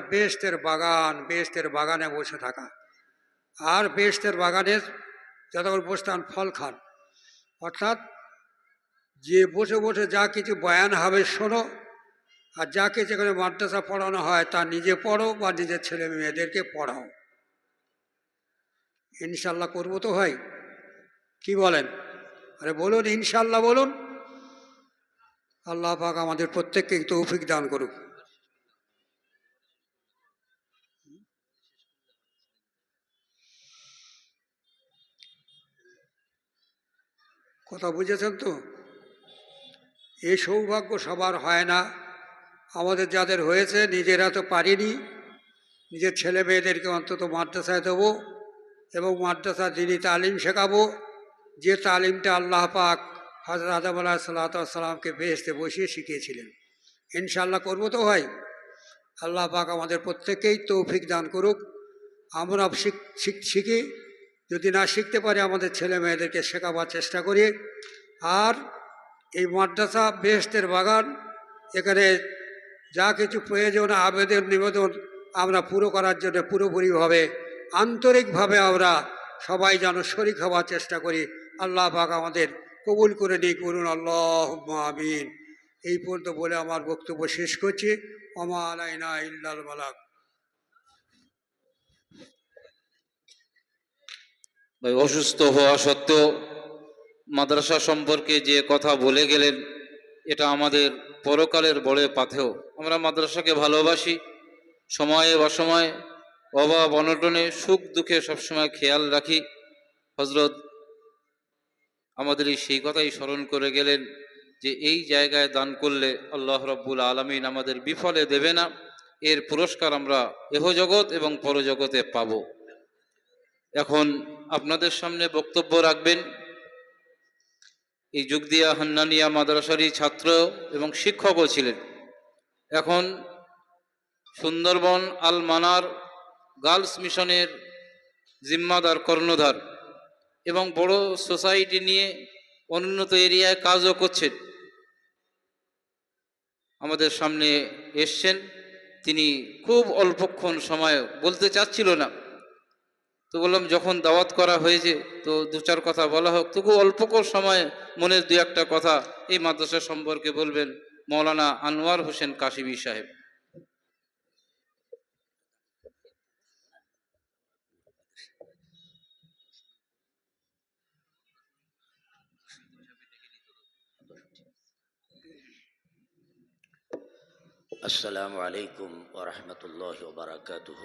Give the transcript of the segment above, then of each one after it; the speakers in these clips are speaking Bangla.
বেস্তের বাগান বেস্তের বাগানে বসে থাকা। আর বেস্তের বাগানে যতক্ষণ বসতান ফল খান। অর্থাৎ যে বসে বসে যা কিছু বয়ান হবে শোনো, আর যা কিছু এখানে মাদ্রাসা পড়ানো হয় তা নিজে পড়ো বা নিজের ছেলে মেয়েদেরকে পড়াও। ইনশাল্লাহ করব তো ভাই। কি বলেন? আরে বলুন ইনশাল্লাহ বলুন। আল্লাহ পাক আমাদের প্রত্যেককে তৌফিক দান করুক। কথা বুঝেছেন তো? এই সৌভাগ্য সবার হয় না। আমাদের যাদের হয়েছে, নিজেরা তো পারিনি। নিজের ছেলে মেয়েদেরকে অন্তত মাদ্রাসায় দেবো এবং মাদ্রাসা দিনই তালিম শেখাবো, যে তালিমটা আল্লাহ পাক হজরত আদম আলাহ সাল্লাতামকে বেহেস্তে বসিয়ে শিখিয়েছিলেন। ইনশাল্লাহ করব তো ভাই। আল্লাহ পাক আমাদের প্রত্যেকেই তৌফিক দান করুক। আমরা শিখি। যদি না শিখতে পারে আমাদের ছেলে মেয়েদেরকে শেখাবার চেষ্টা করি। আর এই মাদ্রাসা বেহেস্তের বাগান, এখানে যা কিছু প্রয়োজন, আবেদন, নিবেদন আমরা পুরো করার জন্য পুরোপুরিভাবে, আন্তরিকভাবে আমরা সবাই যেন শরিক হওয়ার চেষ্টা করি। আল্লাহ পাক আমাদের কবুল করে নিই করুন আল্লাহ আমিন। এই পর্যন্ত বলে আমার বক্তব্য শেষ করছি। অমান আইনা ইল্লাল বালাক অসুস্থ হওয়া সত্ত্বেও মাদ্রাসা সম্পর্কে যে কথা বলে গেলেন, এটা আমাদের পরকালের বড় পাথেও আমরা মাদ্রাসাকে ভালোবাসি, সময়ে অসময়ে, অভাব, অনটনে, সুখ, দুঃখে সবসময় খেয়াল রাখি। হজরত আমাদের সেই কথাই স্মরণ করে গেলেন যে এই জায়গায় দান করলে আল্লাহ রব্বুল আলমিন আমাদের বিফলে দেবে না। এর পুরস্কার আমরা এহ জগৎ এবং পরজগতে পাবো। এখন আপনাদের সামনে বক্তব্য রাখবেন। এই যুগদিয়া হান্নানিয়া মাদ্রাসারই ছাত্র এবং শিক্ষকও ছিলেন। এখন সুন্দরবন আল মানার গার্লস মিশনের জিম্মাদার কর্ণধার এবং বড় সোসাইটি নিয়ে অনুন্নত এরিয়ায় কাজও করছেন। আমাদের সামনে এসছেন। তিনি খুব অল্পক্ষণ সময় বলতে চাচ্ছিল না। তো বললাম, যখন দাওয়াত করা হয়েছে, তো দু চার কথা বলা হোক। তবু অল্প সময় মনের দু একটা কথা এই মাদ্রাসা সম্পর্কে বলবেন মৌলানা আনোয়ার হোসেন কাশিবি সাহেব। আসসালামু আলাইকুম ওরহমতুল্লাহ বারাকাতুহ।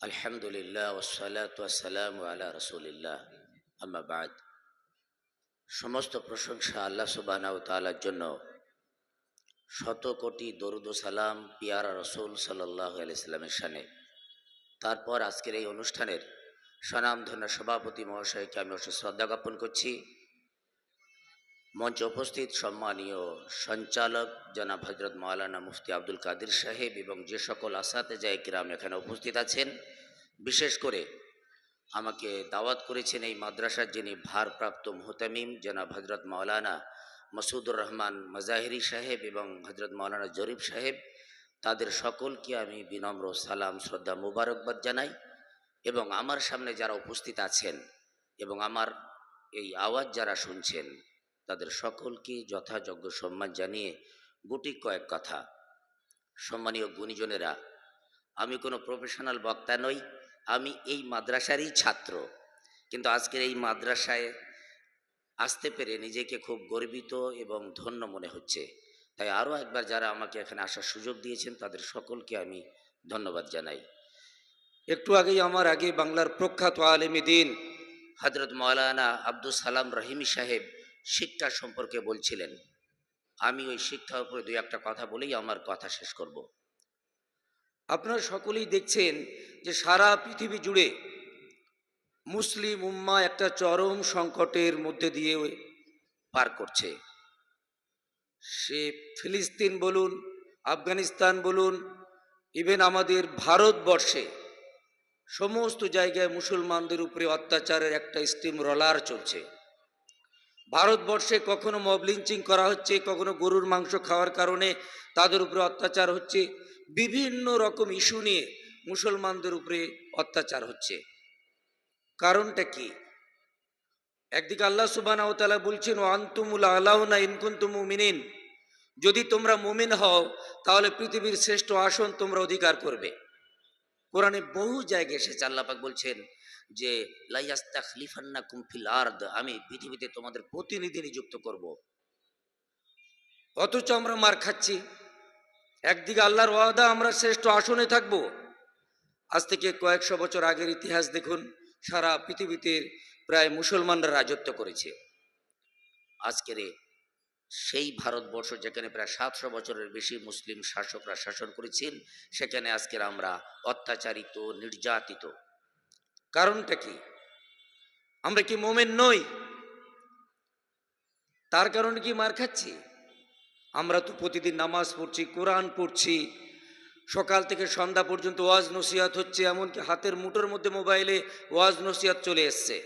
আলহামদুলিল্লাহ ওসালাত সালাম আলা রসুলিল্লাহ। আম্মাবাদ সমস্ত প্রশংসা আল্লাহ সুবাহ তালার জন্য। শত কোটি দরুদ সালাম পিয়ারা রসুল সাল্লাহ আলাইস্লামের সানে তারপর আজকের এই অনুষ্ঠানের স্বনামধন্য সভাপতি মহাশয়কে আমি অশেষ শ্রদ্ধা জ্ঞাপন করছি। মঞ্চে উপস্থিত সম্মানীয় সঞ্চালক জনাব হজরত মাওলানা মুফতি আব্দুল কাদির সাহেব এবং যে সকল আসাতে যায় কিরাম এখানে উপস্থিত আছেন, বিশেষ করে আমাকে দাওয়াত করেছেন এই মাদ্রাসার যিনি ভারপ্রাপ্ত মুহতামিম জনাব হজরত মাওলানা মসুদুর রহমান মজাহিরি সাহেব এবং হজরত মাওলানা জরিফ সাহেব, তাদের সকলকে আমি বিনম্র সালাম, শ্রদ্ধা, মুবারকবাদ জানাই এবং আমার সামনে যারা উপস্থিত আছেন এবং আমার এই আওয়াজ যারা শুনছেন তাদের সকলকে যথাযোগ্য সম্মান জানিয়ে গুটি কয়েক কথা। সম্মানীয় গুণীজনেরা, আমি কোনো প্রফেশনাল বক্তা নই, আমি এই মাদ্রাসারই ছাত্র। কিন্তু আজকের এই মাদ্রাসায় আসতে পেরে নিজেকে খুব গর্বিত এবং ধন্য মনে হচ্ছে। তাই আরও একবার যারা আমাকে এখানে আসার সুযোগ দিয়েছেন, তাদের সকলকে আমি ধন্যবাদ জানাই। একটু আগেই আমার আগে বাংলার প্রখ্যাত আলেমী দিন হজরত মৌলানা আব্দুল সালাম রহিমি সাহেব শিক্ষা সম্পর্কে বলছিলেন। আমি ওই শিক্ষার উপরে দুই একটা কথা বলেই আমার কথা শেষ করব। আপনারা সকলেই দেখছেন যে সারা পৃথিবী জুড়ে মুসলিম উম্মা একটা চরম সংকটের মধ্যে দিয়ে পার করছে। সে ফিলিস্তিন বলুন, আফগানিস্তান বলুন, ইভেন আমাদের ভারতবর্ষে সমস্ত জায়গায় মুসলমানদের উপরে অত্যাচারের একটা স্টিম রলার চলছে। ভারতবর্ষে কখনো মব লিঞ্চিং করা হচ্ছে, কখনো গরুর মাংস খাওয়ার কারণে তাদের উপরে অত্যাচার হচ্ছে। বিভিন্ন রকম ইস্যু নিয়ে মুসলমানদের উপরে অত্যাচার হচ্ছে। কারণটা কি? একদিকে আল্লাহ সুবাহ বলছেন ও আন্তুমুল আলাউনা ইনকুন্তুম মুমিনিন। যদি তোমরা মুমিন হও, তাহলে পৃথিবীর শ্রেষ্ঠ আসন তোমরা অধিকার করবে। কোরআনে বহু জায়গায় এসেছে আল্লাপাক বলছেন যে লাইয়াস্তা খলিফান্না কুমফিল আর্দ আমি পৃথিবীতে তোমাদের প্রতিনিধি নিযুক্ত করব। অথচ আমরা মার খাচ্ছি। একদিকে আল্লাহর ওয়াদা, আমরা শ্রেষ্ঠ আসনে থাকব। আজ থেকে কয়েকশো বছর আগের ইতিহাস দেখুন, সারা পৃথিবীতে প্রায় মুসলমানরা রাজত্ব করেছে। আজকের সেই ভারতবর্ষ যেখানে প্রায় সাতশো বছরের বেশি মুসলিম শাসকরা শাসন করেছেন, সেখানে আজকের আমরা অত্যাচারিত, নির্যাতিত কারণটা কি? আমরা কি মোমেন নই? তার কারণে কি মার খাচ্ছি? আমরা তো প্রতিদিন নামাজ পড়ছি, কোরআন পড়ছি, সকাল থেকে সন্ধ্যা পর্যন্ত ওয়াজ নসিহাত হচ্ছে, এমনকি হাতের মুঠোর মধ্যে মোবাইলে ওয়াজ নসিহাত চলে এসছে।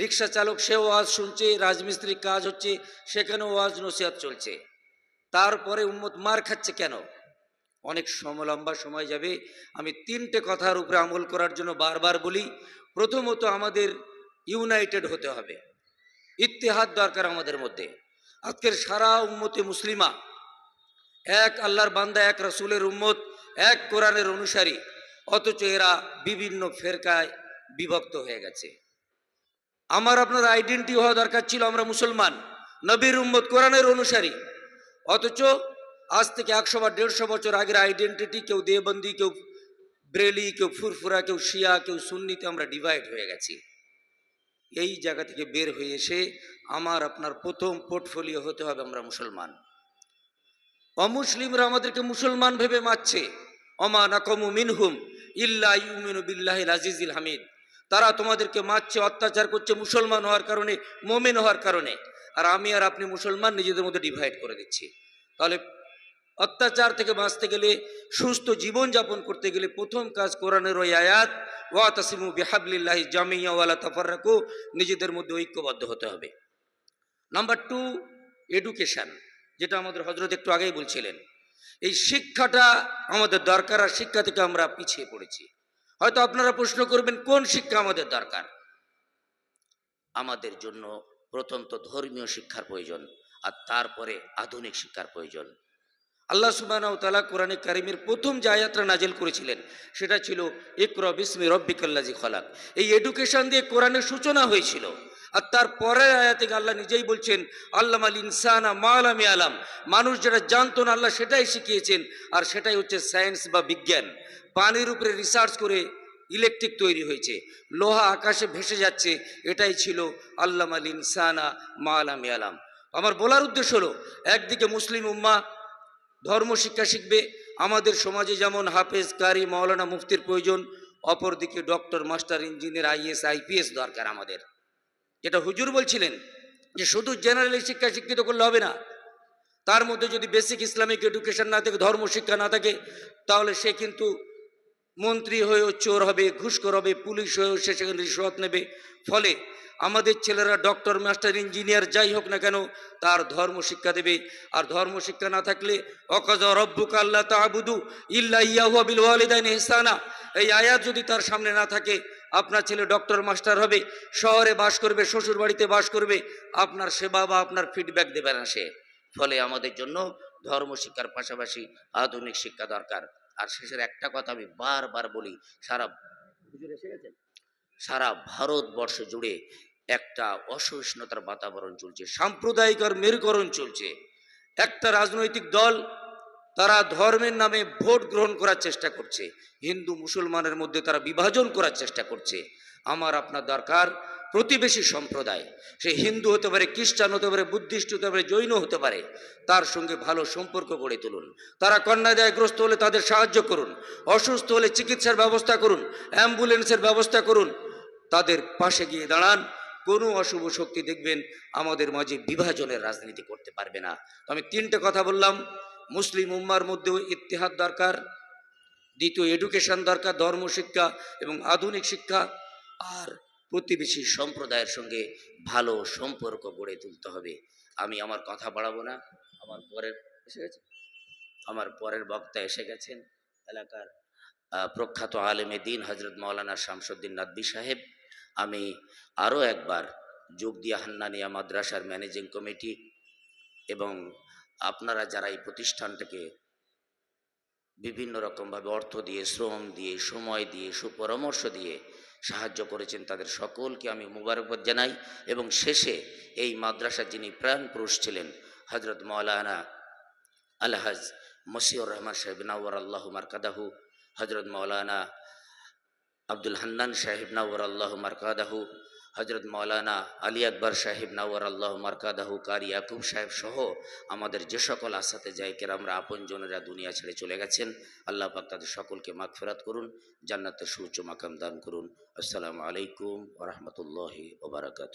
রিক্সা চালক সে ওয়াজ শুনছে, রাজমিস্ত্রির কাজ হচ্ছে, সেখানেও ওয়াজ নসিহাত চলছে। তারপরে উম্মত মার খাচ্ছে কেন? অনেক সময় লম্বা সময় যাবে। আমি তিনটে কথার উপরে আমল করার জন্য বারবার বলি, প্রথমত আমাদের ইউনাইটেড হতে হবে। ইতিহাদ দরকার আমাদের মধ্যে। আজকের সারা উম্মতে মুসলিমা, এক আল্লাহর বান্দা, এক রসুলের উম্মত, এক কোরআনের অনুসারী, অথচ এরা বিভিন্ন ফেরকায় বিভক্ত হয়ে গেছে। আমার, আপনার আইডেন্টি হওয়া দরকার ছিল আমরা মুসলমান, নবীর উম্মত কোরআনের অনুসারী। অথচ আজ থেকে একশো বা দেড়শো বছর আগের আইডেন্টিটি কেউ দেবন্দি কেউ ব্রেলি কেউ ফুরফুরা, কেউ শিয়া, কেউ সুন্নিতে আমরা ডিভাইড হয়ে গেছি। এই জায়গা থেকে বের হয়ে এসে আমার, আপনার প্রথম পোর্টফোলিও হতে হবে আমরা মুসলমান। অমুসলিমরা আমাদেরকে মুসলমান ভেবে মারছে। অমা নাকমু মিনহুম ইল্লা ইউমিনু বিল্লাহিল আজিজিল হামিদ। তারা তোমাদেরকে মারছে, অত্যাচার করছে মুসলমান হওয়ার কারণে, মোমেন হওয়ার কারণে। আর আমি আর আপনি মুসলমান নিজেদের মধ্যে ডিভাইড করে দিচ্ছি। তাহলে অত্যাচার থেকে বাঁচতে গেলে, সুস্থ জীবন যাপন করতে গেলে প্রথম কাজ কোরআনের ওই আয়াত ওয়া তাসিমু বিহাবলিল্লাহি জামিয়া ওয়ালা তাফাররাকু, নিজেদের মধ্যে ঐক্যবদ্ধ হতে হবে। নাম্বার টু এডুকেশন যেটা আমাদের হজরত একটু আগেই বলছিলেন। এই শিক্ষাটা আমাদের দরকার আর শিক্ষা থেকে আমরা পিছিয়ে পড়েছি। হয়তো আপনারা প্রশ্ন করবেন, কোন শিক্ষা আমাদের দরকার? আমাদের জন্য প্রথম তো ধর্মীয় শিক্ষার প্রয়োজন, আর তারপরে আধুনিক শিক্ষার প্রয়োজন। আল্লাহ সুবাহ তালা কোরআনে কারিমের প্রথম যে আয়াতটা নাজেল করেছিলেন, সেটা ছিল, ইকর বিসমি রব্বিকাল্লাজি খলাক। এই এডুকেশন দিয়ে কোরআনের সূচনা হয়েছিল। আর তার পরের আয়াতে আল্লাহ নিজেই বলছেন আল্লাহ আল ইনসানা মালামি আলাম মানুষ যেটা জানতো না, আল্লাহ সেটাই শিখিয়েছেন। আর সেটাই হচ্ছে সায়েন্স বা বিজ্ঞান। পানির উপরে রিসার্চ করে ইলেকট্রিক তৈরি হয়েছে। লোহা আকাশে ভেসে যাচ্ছে, এটাই ছিল আল্লাহ আল ইনসানা মালামি আলাম আমার বলার উদ্দেশ্য হলো, একদিকে মুসলিম উম্মা ধর্ম শিক্ষা শিখবে। আমাদের সমাজে যেমন হাফেজ, কারি, মাওলানা মুফতির প্রয়োজন, অপরদিকে doctor, master, engineer IAS IPS দরকার আমাদের। যেটা হুজুর বলছিলেন যে শুধু জেনারেলি শিক্ষা শিক্ষিত করলে হবে না। তার মধ্যে যদি বেসিক ইসলামিক এডুকেশন না থাকে, ধর্ম শিক্ষা না থাকে, তাহলে সে কিন্তু মন্ত্রী হয়েও চোর হবে, ঘুষখোর হবে, পুলিশ হয়েও সে সেখানে রিশ্বত নেবে। ফলে আমাদের ছেলেরা ডক্টর, মাস্টার, ইঞ্জিনিয়ার যাই হোক না কেন, তার ধর্ম শিক্ষা দেবে। আর ধর্ম শিক্ষা না থাকলে অকাজ রব্বুকা আল্লাহ তাহাবুদু ইল্লা ইয়াহুয়া ওয়ালিদাইন ইহসানা। এই আয়াত যদি তার সামনে না থাকে, আপনার ছেলে ডক্টর, মাস্টার হবে, শহরে বাস করবে শ্বশুর বাড়িতে বাস করবে, আপনার সেবা বা আপনার ফিডব্যাক দেবে না সে। ফলে আমাদের জন্য ধর্ম শিক্ষার পাশাপাশি আধুনিক শিক্ষা দরকার। আর শেষের একটা কথা আমি বারবার বলি, সারা হুজুর এসে গেছেন? সারা ভারতবর্ষ জুড়ে একটা অসহিষ্ণুতার বাতাবরণ চলছে, সাম্প্রদায়িক আর মেরুকরণ চলছে। একটা রাজনৈতিক দল তারা ধর্মের নামে ভোট গ্রহণ করার চেষ্টা করছে, হিন্দু মুসলমানের মধ্যে তারা বিভাজন করার চেষ্টা করছে। আমার, আপনার দরকার প্রতিবেশী সম্প্রদায়, সে হিন্দু হতে পারে, খ্রিস্টান হতে পারে, বুদ্ধিস্ট হতে পারে, জৈন হতে পারে, তার সঙ্গে ভালো সম্পর্ক গড়ে তুলুন। তারা কন্যাদায়গ্রস্ত হলে তাদের সাহায্য করুন, অসুস্থ হলে চিকিৎসার ব্যবস্থা করুন, অ্যাম্বুলেন্সের ব্যবস্থা করুন তাদের পাশে গিয়ে দাঁড়ান। কোনো অশুভ শক্তি দেখবেন আমাদের মাঝে বিভাজনের রাজনীতি করতে পারবে না। তো আমি তিনটে কথা বললাম। মুসলিম উম্মার মধ্যেও ইতিহাদ দরকার, দ্বিতীয় এডুকেশন দরকার, ধর্ম শিক্ষা এবং আধুনিক শিক্ষা আর প্রতিবেশী সম্প্রদায়ের সঙ্গে ভালো সম্পর্ক গড়ে তুলতে হবে। আমি আমার কথা বাড়াবো না। আমার পরের, এসে গেছে? আমার পরের বক্তা এসে গেছেন। এলাকার প্রখ্যাত আলেমে দিন হজরত মৌলানা শামসুদ্দিন নাদবি সাহেব। আমি আরও একবার যোগ দিয়া হান্নানিয়া মাদ্রাসার ম্যানেজিং কমিটি এবং আপনারা যারা এই প্রতিষ্ঠানটাকে বিভিন্ন রকমভাবে অর্থ দিয়ে, শ্রম দিয়ে, সময় দিয়ে, সুপরামর্শ দিয়ে সাহায্য করেছেন, তাদের সকলকে আমি মুবারকবাদ জানাই এবং শেষে এই মাদ্রাসা যিনি প্রাণ পুরুষ ছিলেন হজরত মৌলানা আলহাজ মসিউর রহমান সাহেব, নাওয়ার আল্লাহ মারকাদাহু হজরত মৌলানা আব্দুল হান্নান সাহেব নাওয়ার আল্লাহ মারকাদাহু হজরত মৌলানা আলী আকবর সাহেব নাওয়ার আল্লাহ মারকাদাহু কারি ইয়াকুব সাহেব সহ আমাদের যে সকল আসাতে যাই আমরা আপনজনেরা দুনিয়া ছেড়ে চলে গেছেন আল্লাহ পাক তাদের সকলকে মাগফিরাত করুন জান্নাতের সুউচ্চ মাকাম দান করুন। আসসালামু আলাইকুম ওরহমতুল্লাহি ওবরাকাত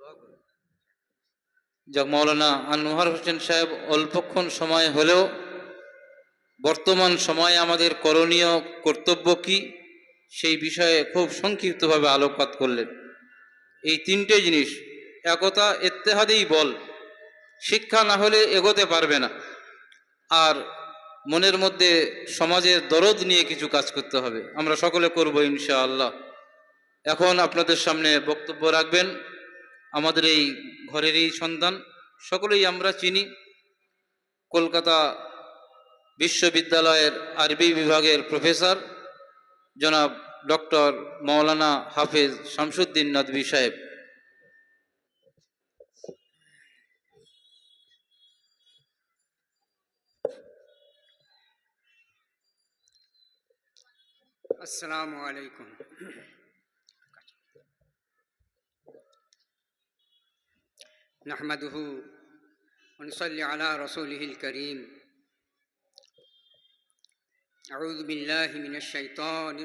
যাক মৌলানা আনোয়ার হোসেন সাহেব অল্পক্ষণ সময় হলেও বর্তমান সময়ে আমাদের করণীয় কর্তব্য কি? সেই বিষয়ে খুব সংক্ষিপ্তভাবে আলোকপাত করলেন। এই তিনটে জিনিস, একতা এত্তেহাদেই বল। শিক্ষা না হলে এগোতে পারবে না। আর মনের মধ্যে সমাজের দরদ নিয়ে কিছু কাজ করতে হবে। আমরা সকলে করব ইনশাআল্লাহ। এখন আপনাদের সামনে বক্তব্য রাখবেন। আমাদের এই ঘরেরই সন্তান, সকলেই আমরা চিনি। কলকাতা বিশ্ববিদ্যালয়ের আরবি বিভাগের প্রফেসর, জনাব ডক্টর মৌলানা হাফেজ শামসুদ্দিন নদভী সাহেব। আসসালামু আলাইকুম। نحمده ونصلي على رسوله الكريم. أعوذ بالله من الشيطان